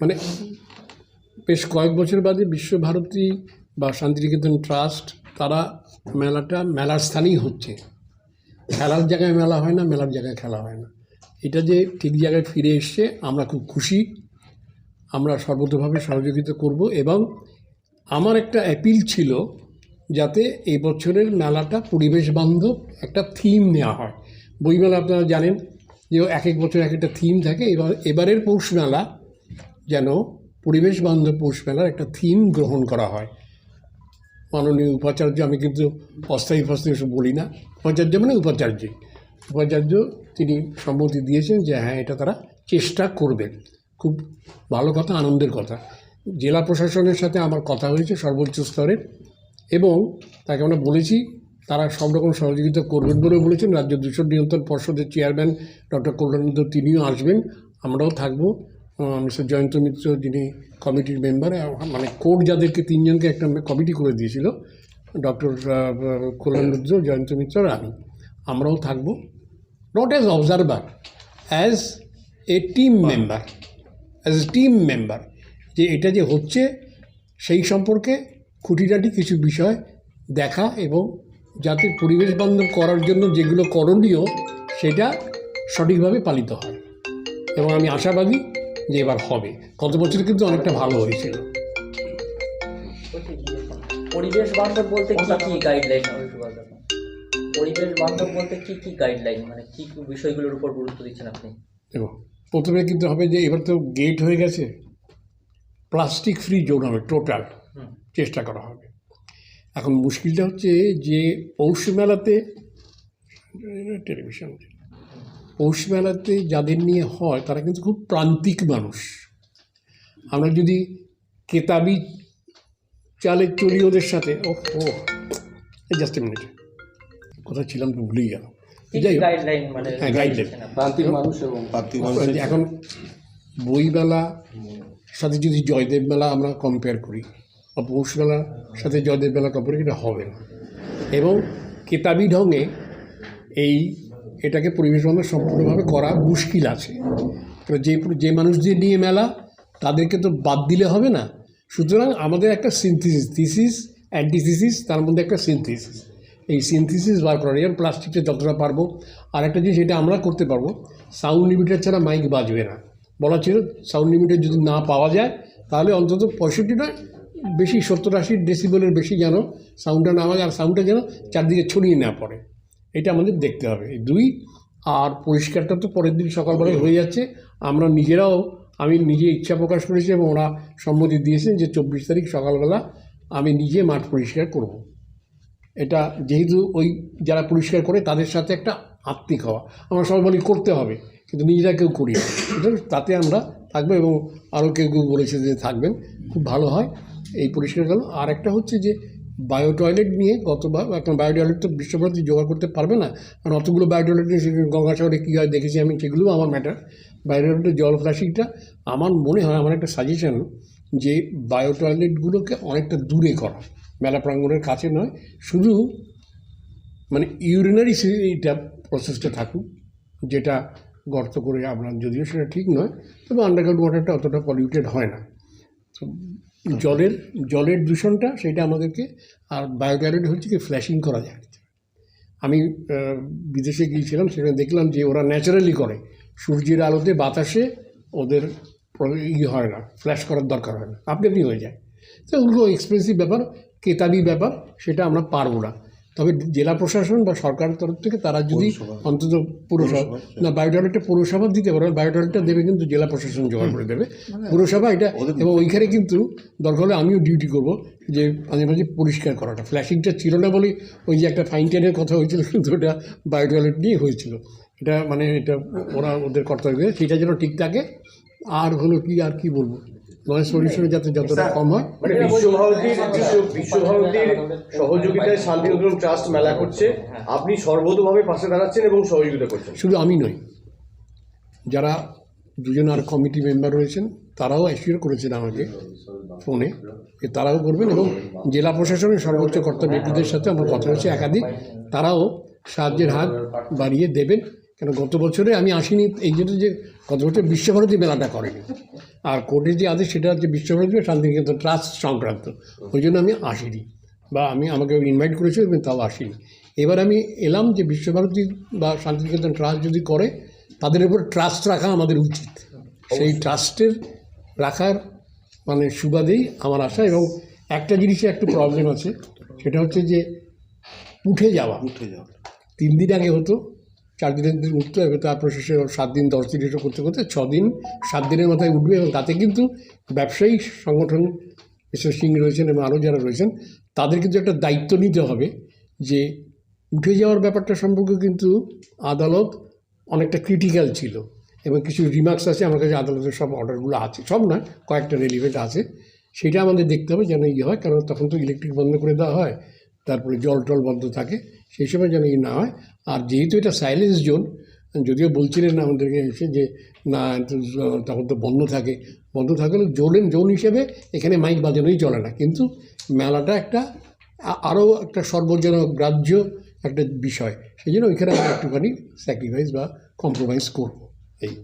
মানে বেশ কয়েক বছর বাদে বিশ্বভারতী বা শান্তিনিকেতন ট্রাস্ট, তারা মেলাটা, মেলার স্থানেই হচ্ছে। খেলার জায়গায় মেলা হয় না, মেলার জায়গায় খেলা হয় না। এটা যে ঠিক জায়গায় ফিরে এসছে, আমরা খুব খুশি। আমরা সর্বতোভাবে সহযোগিতা করব এবং আমার একটা অ্যাপিল ছিল যাতে এই বছরের মেলাটা পরিবেশ বান্ধব একটা থিম নেওয়া হয়। বইমেলা আপনারা জানেন যে এক এক বছর এক একটা থিম থাকে। এবার, এবারের পৌষ মেলা যেন পরিবেশ বান্ধব পৌষ মেলার একটা থিম গ্রহণ করা হয়। মাননীয় উপাচার্য, আমি কিন্তু অস্থায়ী ফস্থায়ী সব বলি না। উপাচার্য মানে উপাচার্যই উপাচার্য তিনি সম্মতি দিয়েছেন যে হ্যাঁ এটা তারা চেষ্টা করবেন। খুব ভালো কথা, আনন্দের কথা। জেলা প্রশাসনের সাথে আমার কথা হয়েছে সর্বোচ্চ স্তরের এবং তাকে আমরা বলেছি তারা সব রকম সহযোগিতা করবেন বলে বলেছেন। রাজ্য দূষণ নিয়ন্ত্রণ পর্ষদের চেয়ারম্যান ডক্টর কল্যাণেন্দ্র তিনিও আসবেন। আমরাও থাকব। মিস্টার জয়ন্ত মিত্র যিনি কমিটির মেম্বার মানে কোর্ট যাদেরকে তিনজনকে একটা কমিটি করে দিয়েছিল, ডক্টর কল্যাণ রুদ্র জয়ন্ত মিত্র আর আমি। আমরাও থাকব। Not as observer as a team member as a team member যে এটা যে হচ্ছে, সেই সম্পর্কে খুঁটিনাটি কিছু বিষয় দেখা এবং যাতে পরিবেশ বান্ধব করার জন্য যেগুলো করণীয় সেটা সঠিকভাবে পালিত হয়। এবং আমি আশাবাদী যে এবার হবে। গত বছর কিন্তু অনেকটা ভালো হয়েছিল। পরিবেশ বান্ধব বলতে কি কি গাইডলাইন পরিবেশ বান্ধব বলতে কি কি গাইডলাইন মানে কি কি বিষয়গুলোর উপর গুরুত্ব দিচ্ছেন আপনি? দেখো প্রথমে কিন্তু হবে যে এবার তো গেট হয়ে গেছে। প্লাস্টিক ফ্রি জোন হবে টোটাল চেষ্টা করা হবে। এখন মুশকিলটা হচ্ছে যে পৌষ মেলাতে টেলিভিশন পৌষ মেলাতে যাদের নিয়ে হয় তারা কিন্তু খুব প্রান্তিক মানুষ। আমরা যদি কেতাবি চালে চলি ওদের সাথে ও ও জাস্ট মিনিট কোথায় ছিলাম তো ভুলেই গেল যাই কি গাইডলাইন মানে হ্যাঁ, এখন বইমেলা সাথে যদি জয়দেব মেলা আমরা কম্পেয়ার করি বা সাথে জয়দেব বেলা কম্পেয়ার এটা হবে না। এবং কেতাবি ঢঙে এই এটাকে পরিবেশ বান্ধব সম্পূর্ণভাবে করা মুশকিল আছে। তো যে যে মানুষদের নিয়ে মেলা, তাদেরকে তো বাদ দিলে হবে না। সুতরাং আমাদের একটা সিনথিসিস থিসিস অ্যান্টিথিসিস তার মধ্যে একটা সিনথিসিস এই সিনথিসিস বার করা যেমন প্লাস্টিকটা যতটা পারব আর একটা জিনিস এটা আমরা করতে পারব সাউন্ড লিমিটার ছাড়া মাইক বাজবে না। বলা ছিল সাউন্ড লিমিটার যদি না পাওয়া যায়, তাহলে অন্তত পঁয়ষট্টি নয় বেশি সত্তর আশি ডেসিবেলের বেশি যেন সাউন্ডটা না হয়, আর সাউন্ডটা যেন চারদিকে ছড়িয়ে না পড়ে। এটা আমাদের দেখতে হবে। এই দুই, আর পরিষ্কারটা তো পরের দিন সকালবেলায় হয়ে যাচ্ছে। আমরা নিজেরাও, আমি নিজে ইচ্ছা প্রকাশ করেছি এবং ওরা সম্মতি দিয়েছেন যে চব্বিশ তারিখ সকালবেলা আমি নিজে মাঠ পরিষ্কার করব। এটা যেহেতু ওই যারা পরিষ্কার করে তাদের সাথে একটা আত্মিক হওয়া। আমরা সবাই বলি করতে হবে, কিন্তু নিজেরা কেউ করি না। তাতে আমরা থাকব এবং আরও কেউ কেউ বলেছে যে থাকবেন, খুব ভালো হয়। এই পরিষ্কার গেল। আর একটা হচ্ছে যে বায়ো টয়লেট নিয়ে গতবার, এখন বায়ো টয়লেট তো বিশ্বভারতী জোগাড় করতে পারবে না। কারণ অতগুলো বায়ো টয়লেট নিয়ে গঙ্গাসাগরে কী হয় দেখেছি আমি, সেগুলোও আমার ম্যাটার বায়ো টয়লেটের জল প্লাস্টিকটা আমার মনে হয়, আমার একটা সাজেশন যে বায়ো টয়লেটগুলোকে অনেকটা দূরে করা। মেলা প্রাঙ্গণের কাছে নয়, শুধু মানে ইউরিনারি এটা প্রসেসটা থাকুক, যেটা গর্ত করে আপনার যদিও সেটা ঠিক নয়, তবে আন্ডারগ্রাউন্ড ওয়াটারটা অতটা পলিউটেড হয় না। তো জলের জলের দূষণটা সেটা আমাদেরকে আর বায়োগ্যারেড হচ্ছে কি ফ্ল্যাশিং করা যায়। আমি বিদেশে গিয়েছিলাম, সেখানে দেখলাম যে ওরা ন্যাচারালি করে। সূর্যের আলোতে বাতাসে ওদের ই হয় না ফ্ল্যাশ করার দরকার হয় না। আপনি আপনি হয়ে যায়। তো ওগুলো এক্সপেন্সিভ ব্যাপার, কেতাবি ব্যাপার, সেটা আমরা পারব না। তবে জেলা প্রশাসন বা সরকারের তরফ থেকে তারা যদি অন্তত পুরসভা না বায়োটয়লেটটা পৌরসভা দিতে পারে বায়োটয়লেটটা দেবে কিন্তু জেলা প্রশাসন জোগাড় করে দেবে। পুরসভা এটা এবং ওইখানে কিন্তু দরকার হলে আমিও ডিউটি করব যে মাঝে মাঝে পরিষ্কার করাটা। ফ্ল্যাশিংটা ছিল না বলেই ওই যে একটা ফাইনটেনের কথা হয়েছিল কিন্তু ওটা বায়োটয়লেট নিয়ে হয়েছিল। এটা মানে এটা ওরা ওদের কর্তব্য। সেটা যেন ঠিক থাকে আর হলো কি আর কি বলব? নয়েজ পলিউশন যাতে যতটা কম হয়। মানে বিশ্বভারতীর বিশ্বভারতীর সহযোগিতায় শান্তিনিকেতন ট্রাস্ট মেলা করছে। আপনি সর্বতভাবে পাশে দাঁড়াচ্ছেন এবং সহযোগিতা করছেন। শুধু আমি নই যারা দুজন আর কমিটি মেম্বার রয়েছেন তারাও অ্যাসিওর করেছেন আমাকে ফোনে যে তারাও করবেন এবং জেলা প্রশাসনের সর্বোচ্চ কর্তা ব্যক্তিদের সাথে আমার কথা হচ্ছে একাধিক তারাও সাহায্যের হাত বাড়িয়ে দেবেন। কেন গত বছরে আমি আসিনি এই জন্য যে গত বছর বিশ্বভারতী মেলাটা করেনি। আর কোর্টের যে আদেশ সেটা হচ্ছে বিশ্বভারতী শান্তিনিকেতন ট্রাস্ট সংক্রান্ত। ওই জন্য আমি আসিনি বা আমি আমাকে ইনভাইট করেছিল কিন্তু তাও আসিনি। এবার আমি এলাম যে বিশ্বভারতী বা শান্তিনিকেতন ট্রাস্ট যদি করে তাদের উপর ট্রাস্ট রাখা আমাদের উচিত। সেই ট্রাস্টের রাখার মানে সুবাদেই আমার আশা এবং একটা জিনিসে একটু প্রবলেম আছে সেটা হচ্ছে যে উঠে যাওয়া। উঠে যাওয়া। তিন দিন আগে হতো চার দিনের দিন উঠতে হবে, তারপর শেষে সাত দিন, দশ দিন এসব করতে করতে দিন, সাত দিনের মাথায় উঠবে এবং তাতে কিন্তু ব্যবসায়ী সংগঠন মিস্টার সিং রয়েছেন এবং আরও যারা রয়েছেন, তাদের কিন্তু একটা দায়িত্ব নিতে হবে যে উঠে যাওয়ার ব্যাপারটা সম্পর্কে কিন্তু আদালত অনেকটা ক্রিটিক্যাল ছিল এবং কিছু রিমার্কস আছে, আমার কাছে আদালতের সব অর্ডারগুলো আছে, সব না, কয়েকটা রেলিভেন্ট আছে, সেটা আমাদের দেখতে হবে যেন ইয়ে হয়, কারণ তখন তো ইলেকট্রিক বন্ধ করে দেওয়া হয়, তারপরে জল টল বন্ধ থাকে সেই সময় যেন ই না হয়। আর যেহেতু এটা সাইলেন্স জোন যদিও বলছিলেন আমাদেরকে এসে যে, না তখন তো বন্ধ থাকে। বন্ধ থাকলে জোলেন জোন হিসেবে এখানে মাইক বাজানোই চলে না। কিন্তু মেলাটা একটা আরও একটা সর্বজন গ্রাহ্য একটা বিষয়। সেই জন্য ওইখানে আমরা একটুখানি স্যাক্রিফাইস বা কম্প্রোমাইজ করব। এই।